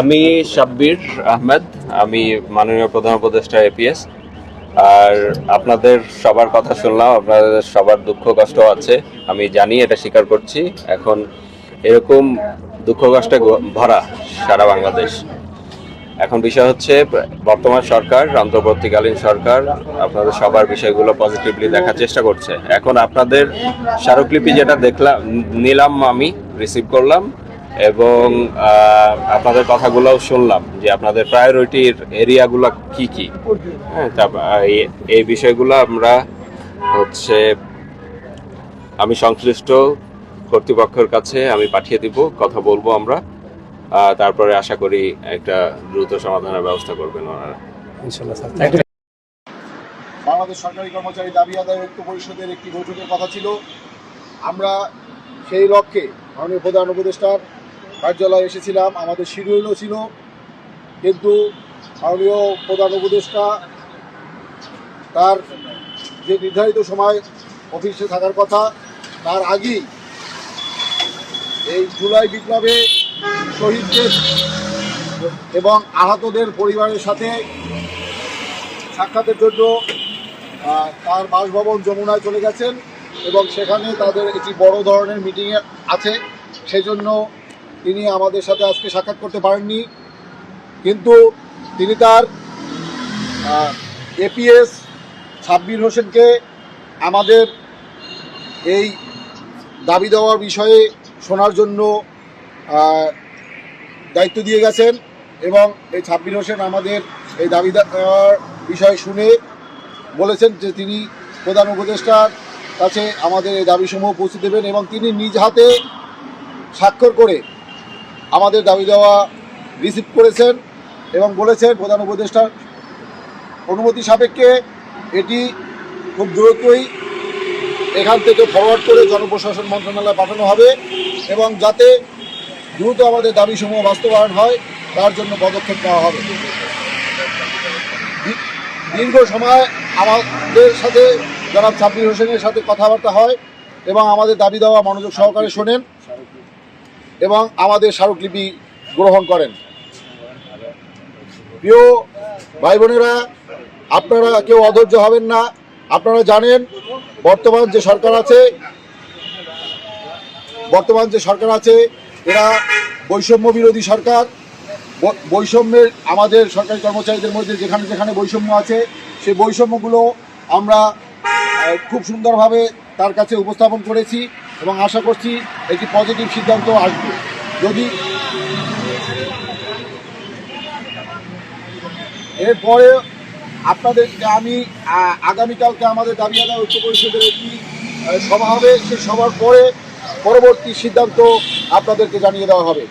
আমি সাব্বির আহমেদ, আমি মাননীয় প্রধান উপদেষ্টা এপিএস আর আপনাদের সবার কথা শুনলাম, আপনাদের সবার দুঃখ কষ্ট আছে, আমি জানি, এটা স্বীকার করছি। এখন এরকম দুঃখ কষ্টে ভরা সারা বাংলাদেশ। এখন বিষয় হচ্ছে, বর্তমান সরকার, অন্তর্বর্তীকালীন সরকার, আপনাদের সবার বিষয়গুলো পজিটিভলি দেখার চেষ্টা করছে। এখন আপনাদের স্মারকলিপি যেটা দেখলাম, নিলাম আমি রিসিভ করলাম। এবং আপনাদের কথাগুলোও শুনলাম যে আপনাদের প্রায়োরিটির এরিয়াগুলো কি কি? হ্যাঁ তা- এই- এই বিষয়গুলো আমরা হচ্ছে আমি সংশ্লিষ্ট কর্তৃপক্ষের কাছে আমি পাঠিয়ে দিব কথা বলব আমরা। তারপরে আশা করি একটা দ্রুত সমাধানের ব্যবস্থা করবেন ওনারা। ইনশাল্লাহ স্যার থ্যাংক ইউ বাংলাদেশ সরকারি কর্মচারী দাবি আদায় ঐক্য পরিষদের একটি বৈঠকের কথা ছিল। আমরা সেই লক্ষ্যে মাননীয় প্রধান উপদেষ্টার কার্যালয়ে এসেছিলাম, আমাদের শিডিউলও ছিল। কিন্তু মাননীয় প্রধান উপদেষ্টা তার যে নির্ধারিত সময় অফিসে থাকার কথা, তার আগেই এই জুলাই বিপ্লবে শহীদদের এবং আহতদের পরিবারের সাথে সাক্ষাতের জন্য তার বাসভবন যমুনায় চলে গেছেন এবং সেখানে তাদের একটি বড় ধরনের মিটিংয়ে আছে। সেই জন্য তিনি আমাদের সাথে আজকে সাক্ষাৎ করতে পারেননি। কিন্তু তিনি তার এপিএস সাব্বির হোসেনকে আমাদের এই দাবি দেওয়ার বিষয়ে শোনার জন্য দায়িত্ব দিয়ে গেছেন এবং এই ছাব্বির হোসেন আমাদের এই দাবি দেওয়ার বিষয় শুনে বলেছেন যে তিনি প্রধান উপদেষ্টার কাছে আমাদের এই দাবিসমূহ পৌঁছে দেবেন এবং তিনি নিজ হাতে স্বাক্ষর করে আমাদের দাবি দেওয়া রিসিভ করেছেন এবং বলেছেন প্রধান উপদেষ্টার অনুমতি সাপেক্ষে এটি খুব দ্রুতই এখান থেকে ফরওয়ার্ড করে জনপ্রশাসন মন্ত্রণালয়ে পাঠানো হবে এবং যাতে দ্রুত আমাদের দাবিসমূহ বাস্তবায়ন হয়, তার জন্য পদক্ষেপ নেওয়া হবে। দীর্ঘ সময় আমাদের সাথে জনাব সাব্বির হোসেনের সাথে কথাবার্তা হয় এবং আমাদের দাবি দেওয়া মনোযোগ সহকারে শোনেন। এবং আমাদের স্মারকলিপি গ্রহণ করেন। প্রিয় ভাই বোনেরা, আপনারা কেউ অধৈর্য হবেন না। আপনারা জানেন, বর্তমান যে সরকার আছে, বর্তমান যে সরকার আছে, এরা বৈষম্য বিরোধী সরকার। বৈষম্যের আমাদের সরকারি কর্মচারীদের মধ্যে যেখানে যেখানে বৈষম্য আছে, সেই বৈষম্যগুলো আমরা খুব সুন্দরভাবে তার কাছে উপস্থাপন করেছি। এবং আশা করছি একটি পজিটিভ সিদ্ধান্ত আসবে। যদি এরপরে আপনাদেরকে আমি আগামীকালকে আমাদের দাবি আদায় ঐক্য পরিষদের একটি সভা হবে। সেই সভার পরে পরবর্তী সিদ্ধান্ত আপনাদেরকে জানিয়ে দেওয়া হবে।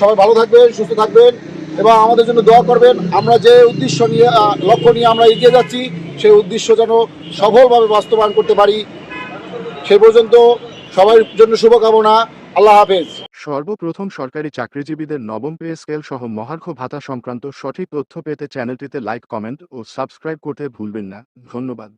সবাই ভালো থাকবেন, সুস্থ থাকবেন এবং আমাদের জন্য দোয়া করবেন। আমরা যে উদ্দেশ্য নিয়ে লক্ষ্য নিয়ে আমরা এগিয়ে যাচ্ছি, সেই উদ্দেশ্য যেন সফলভাবে বাস্তবায়ন করতে পারি। সে পর্যন্ত সবার জন্য শুভকামনা। আল্লাহ হাফেজ। সর্বপ্রথম সরকারি চাকরিজীবীদের নবম পে স্কেল সহ মহার্ঘ ভাতা সংক্রান্ত সঠিক তথ্য পেতে চ্যানেলটিতে লাইক, কমেন্ট ও সাবস্ক্রাইব করতে ভুলবেন না। ধন্যবাদ।